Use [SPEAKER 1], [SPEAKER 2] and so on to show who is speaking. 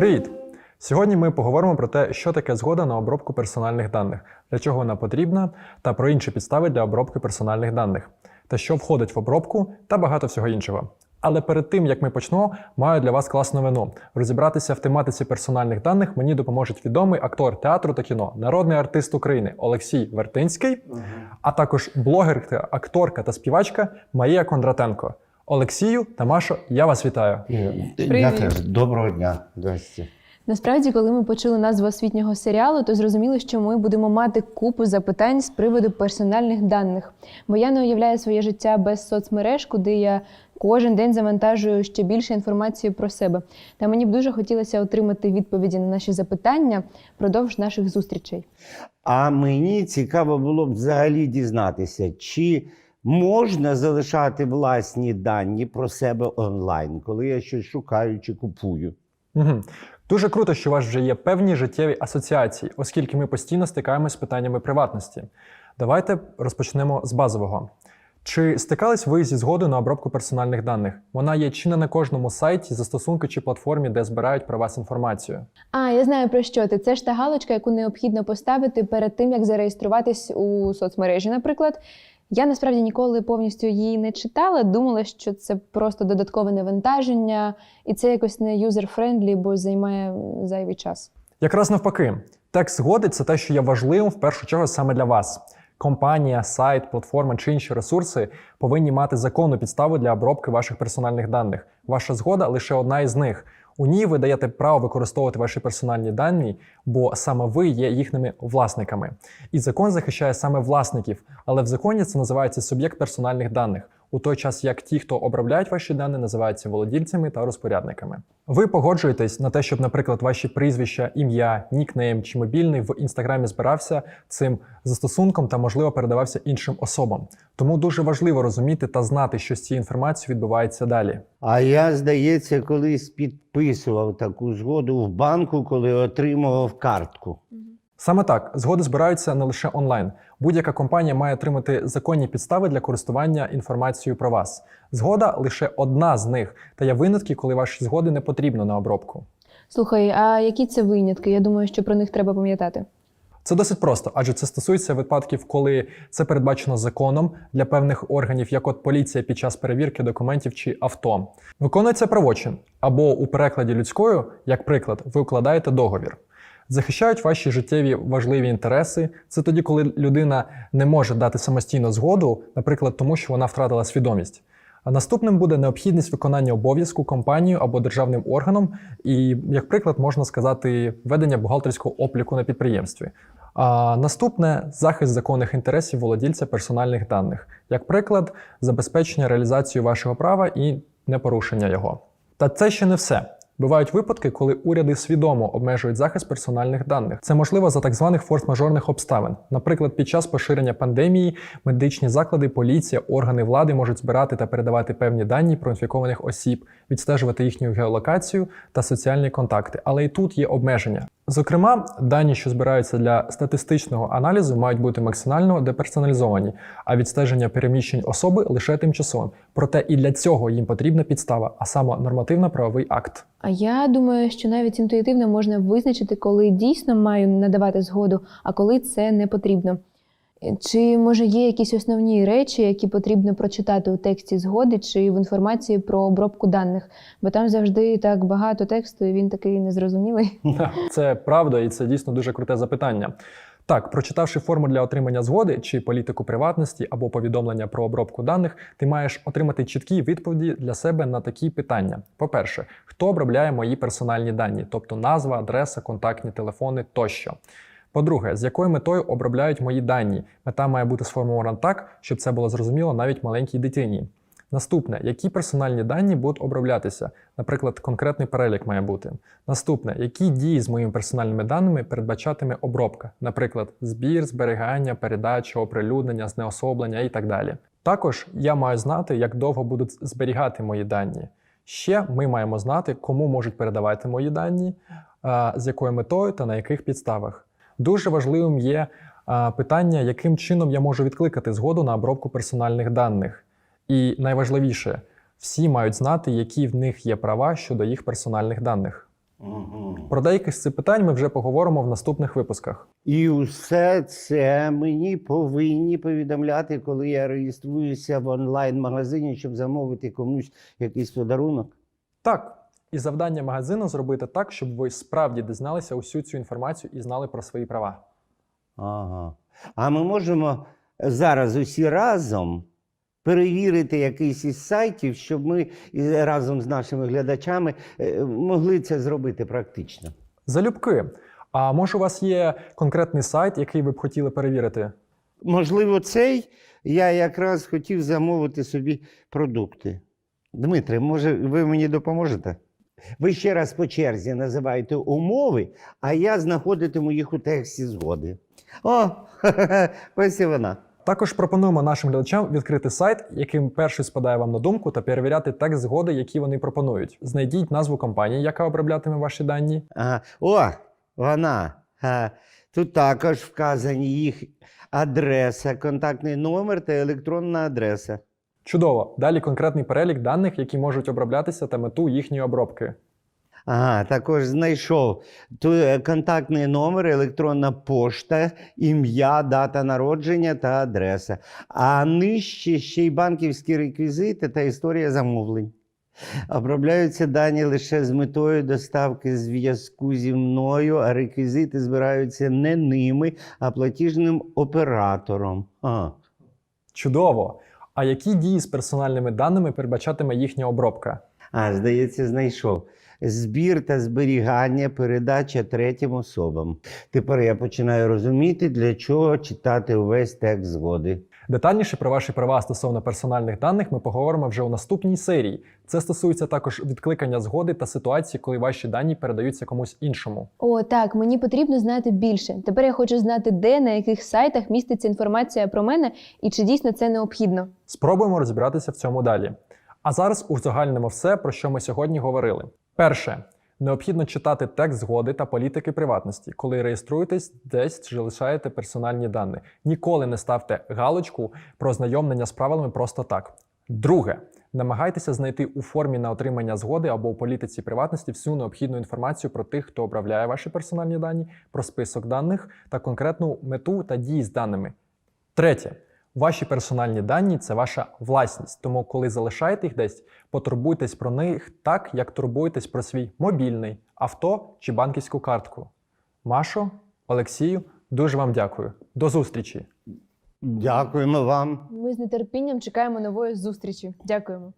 [SPEAKER 1] Привіт! Сьогодні ми поговоримо про те, що таке згода на обробку персональних даних, для чого вона потрібна, та про інші підстави для обробки персональних даних, та що входить в обробку, та багато всього іншого. Але перед тим як ми почнемо, маю для вас класну новину. Розібратися в тематиці персональних даних мені допоможе відомий актор театру та кіно, народний артист України Олексій Вертинський, а також блогерка, акторка та співачка Марія Кондратенко. Олексію та Машо, я вас вітаю.
[SPEAKER 2] Я теж. Доброго дня. Здрасте.
[SPEAKER 3] Насправді, коли ми почули назву освітнього серіалу, то зрозуміло, що ми будемо мати купу запитань з приводу персональних даних. Бо я не уявляю своє життя без соцмереж, куди я кожен день завантажую ще більше інформації про себе. Та мені б дуже хотілося отримати відповіді на наші запитання впродовж наших зустрічей.
[SPEAKER 2] А мені цікаво було б взагалі дізнатися, чи можна залишати власні дані про себе онлайн, коли я щось шукаю чи купую.
[SPEAKER 1] Угу. Дуже круто, що у вас вже є певні життєві асоціації, оскільки ми постійно стикаємось з питаннями приватності. Давайте розпочнемо з базового. Чи стикались ви зі згодою на обробку персональних даних? Вона є чи не на кожному сайті, застосунку чи платформі, де збирають про вас інформацію.
[SPEAKER 3] А, я знаю про що ти. Це ж та галочка, яку необхідно поставити перед тим, як зареєструватись у соцмережі, наприклад. Я насправді ніколи повністю її не читала, думала, що це просто додаткове навантаження, і це якось не юзер-френдлі, бо займає зайвий час.
[SPEAKER 1] Якраз навпаки, текст згоди це те, що є важливим в першу чергу саме для вас. Компанія, сайт, платформа чи інші ресурси повинні мати законну підставу для обробки ваших персональних даних. Ваша згода лише одна із них. У ній ви даєте право використовувати ваші персональні дані, бо саме ви є їхніми власниками. І закон захищає саме власників, але в законі це називається суб'єкт персональних даних. У той час як ті, хто обробляють ваші дані, називаються володільцями та розпорядниками. Ви погоджуєтесь на те, щоб, наприклад, ваші прізвища, ім'я, нікнейм чи мобільний в інстаграмі збирався цим застосунком та, можливо, передавався іншим особам. Тому дуже важливо розуміти та знати, що з цією інформацією відбувається далі.
[SPEAKER 2] А я, здається, колись підписував таку згоду в банку, коли отримував картку.
[SPEAKER 1] Саме так, згоди збираються не лише онлайн. Будь-яка компанія має отримати законні підстави для користування інформацією про вас. Згода лише одна з них, та є винятки, коли ваші згоди не потрібно на обробку.
[SPEAKER 3] Слухай, а які це винятки? Я думаю, що про них треба пам'ятати.
[SPEAKER 1] Це досить просто, адже це стосується випадків, коли це передбачено законом для певних органів, як от поліція під час перевірки документів чи авто. Виконується правочин, або у перекладі людською, як приклад, ви укладаєте договір. Захищають ваші життєві важливі інтереси. Це тоді, коли людина не може дати самостійно згоду, наприклад, тому що вона втратила свідомість. А наступним буде необхідність виконання обов'язку компанією або державним органом, і, як приклад, можна сказати, ведення бухгалтерського обліку на підприємстві. А наступне захист законних інтересів володільця персональних даних, як приклад, забезпечення реалізації вашого права і непорушення його. Та це ще не все. Бувають випадки, коли уряди свідомо обмежують захист персональних даних. Це можливо за так званих форс-мажорних обставин. Наприклад, під час поширення пандемії медичні заклади, поліція, органи влади можуть збирати та передавати певні дані про інфікованих осіб, відстежувати їхню геолокацію та соціальні контакти. Але і тут є обмеження. Зокрема, дані, що збираються для статистичного аналізу, мають бути максимально деперсоналізовані, а відстеження переміщень особи лише тимчасовим. Проте і для цього їм потрібна підстава, а саме нормативно-правовий акт.
[SPEAKER 3] А я думаю, що навіть інтуїтивно можна визначити, коли дійсно маю надавати згоду, а коли це не потрібно. Чи може є якісь основні речі, які потрібно прочитати у тексті згоди чи в інформації про обробку даних? Бо там завжди так багато тексту, і він такий незрозумілий.
[SPEAKER 1] Це правда, і це дійсно дуже круте запитання. Так, прочитавши форму для отримання згоди чи політику приватності або повідомлення про обробку даних, ти маєш отримати чіткі відповіді для себе на такі питання. По-перше, хто обробляє мої персональні дані, тобто назва, адреса, контактні телефони тощо. По-друге, з якою метою обробляють мої дані? Мета має бути сформована так, щоб це було зрозуміло навіть маленькій дитині. Наступне, які персональні дані будуть оброблятися? Наприклад, конкретний перелік має бути. Наступне, які дії з моїми персональними даними передбачатиме обробка, наприклад, збір, зберігання, передача, оприлюднення, знеособлення і так далі. Також я маю знати, як довго будуть зберігати мої дані. Ще ми маємо знати, кому можуть передавати мої дані, з якою метою та на яких підставах. Дуже важливим є питання, яким чином я можу відкликати згоду на обробку персональних даних. І найважливіше, всі мають знати, які в них є права щодо їх персональних даних. Про деякі з цих питань ми вже поговоримо в наступних випусках.
[SPEAKER 2] І усе це мені повинні повідомляти, коли я реєструюся в онлайн-магазині, щоб замовити комусь якийсь подарунок.
[SPEAKER 1] Так, і завдання магазину зробити так, щоб ви справді дізналися усю цю інформацію і знали про свої права.
[SPEAKER 2] Ага. А ми можемо зараз усі разом перевірити якийсь із сайтів, щоб ми разом з нашими глядачами е, могли це зробити практично.
[SPEAKER 1] Залюбки. А може, у вас є конкретний сайт, який ви б хотіли перевірити?
[SPEAKER 2] Можливо, цей я якраз хотів замовити собі продукти. Дмитре, може, ви мені допоможете? Ви ще раз по черзі називаєте умови, а я знаходитиму їх у тексті згоди. О, ось і вона.
[SPEAKER 1] Також пропонуємо нашим глядачам відкрити сайт, яким перший спадає вам на думку, та перевіряти текст згоди, які вони пропонують. Знайдіть назву компанії, яка оброблятиме ваші дані.
[SPEAKER 2] Ага. О, вона. Ага. Тут також вказані їх адреса, контактний номер та електронна адреса.
[SPEAKER 1] Чудово! Далі конкретний перелік даних, які можуть оброблятися та мету їхньої обробки.
[SPEAKER 2] Ага, також знайшов Ту- е, контактний номер, електронна пошта, ім'я, дата народження та адреса. А нижче ще й банківські реквізити та історія замовлень. Обробляються дані лише з метою доставки зв'язку зі мною, а реквізити збираються не ними, а платіжним оператором. Ага.
[SPEAKER 1] Чудово! А які дії з персональними даними передбачатиме їхня обробка?
[SPEAKER 2] А, здається, знайшов. Збір та зберігання, передача третім особам. Тепер я починаю розуміти, для чого читати увесь текст згоди.
[SPEAKER 1] Детальніше про ваші права стосовно персональних даних ми поговоримо вже у наступній серії. Це стосується також відкликання згоди та ситуації, коли ваші дані передаються комусь іншому.
[SPEAKER 3] О, так, мені потрібно знати більше. Тепер я хочу знати, де на яких сайтах міститься інформація про мене і чи дійсно це необхідно.
[SPEAKER 1] Спробуємо розібратися в цьому далі. А зараз узагальнимо все, про що ми сьогодні говорили. Перше. Необхідно читати текст згоди та політики приватності, коли реєструєтесь десь чи лишаєте персональні дані. Ніколи не ставте галочку про знайомлення з правилами просто так. Друге. Намагайтеся знайти у формі на отримання згоди або у політиці приватності всю необхідну інформацію про тих, хто обробляє ваші персональні дані, про список даних та конкретну мету та дії з даними. Третє. Ваші персональні дані це ваша власність. Тому, коли залишаєте їх десь, потурбуйтесь про них так, як турбуєтесь про свій мобільний, авто чи банківську картку. Машо, Олексію, дуже вам дякую. До зустрічі!
[SPEAKER 2] Дякуємо вам.
[SPEAKER 3] Ми з нетерпінням чекаємо нової зустрічі. Дякуємо.